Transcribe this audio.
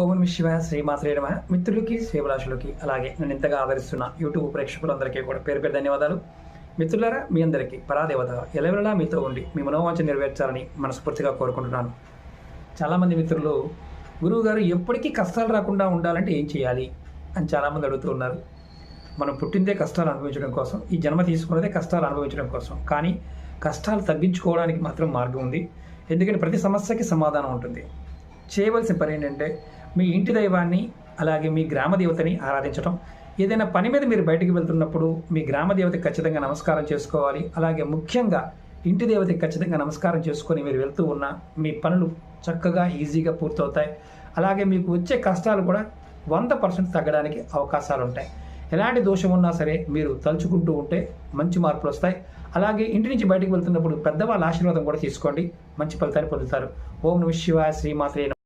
ఓం శివ శివాయ శ్రీమాత్రే నమ. మిత్రులకి శ్రీభిలాషులకి అలాగే నన్ను ఇంతగా ఆదరిస్తున్న యూట్యూబ్ ప్రేక్షకులందరికీ కూడా పేరు పేరు ధన్యవాదాలు. మిత్రులారా మీ అందరికీ పరాదేవత ఎలవెలా మీతో ఉండి మీ మనోవాంఛ నెరవేర్చాలని మనస్ఫూర్తిగా కోరుకుంటున్నాను. చాలామంది మిత్రులు గురువుగారు ఎప్పటికీ కష్టాలు రాకుండా ఉండాలంటే ఏం చేయాలి అని చాలామంది అడుగుతూ ఉన్నారు. మనం పుట్టిందే కష్టాలు అనుభవించడం కోసం ఈ జన్మ తీసుకున్నదే కష్టాలు అనుభవించడం కోసం. కానీ కష్టాలు తగ్గించుకోవడానికి మాత్రం మార్గం ఉంది. ఎందుకంటే ప్రతి సమస్యకి సమాధానం ఉంటుంది. చేయవలసిన పని ఏంటంటే మీ ఇంటి దైవాన్ని అలాగే మీ గ్రామ దేవతని ఆరాధించడం ఏదైనా పని మీద మీరు బయటికి వెళ్తున్నప్పుడు మీ గ్రామ దేవతకి ఖచ్చితంగా నమస్కారం చేసుకోవాలి. అలాగే ముఖ్యంగా ఇంటి దేవతకి ఖచ్చితంగా నమస్కారం చేసుకొని మీరు వెళ్తూ ఉన్న మీ పనులు చక్కగా ఈజీగా పూర్తవుతాయి. అలాగే మీకు వచ్చే కష్టాలు కూడా వంద పర్సెంట్ తగ్గడానికి అవకాశాలు ఉంటాయి. ఎలాంటి దోషం ఉన్నా సరే మీరు తలుచుకుంటూ ఉంటే మంచి మార్పులు వస్తాయి. అలాగే ఇంటి నుంచి బయటకు వెళ్తున్నప్పుడు పెద్దవాళ్ళ ఆశీర్వాదం కూడా తీసుకోండి. మంచి ఫలితాన్ని పొందుతారు. ఓం నమ శివాయ శ్రీమాత్రే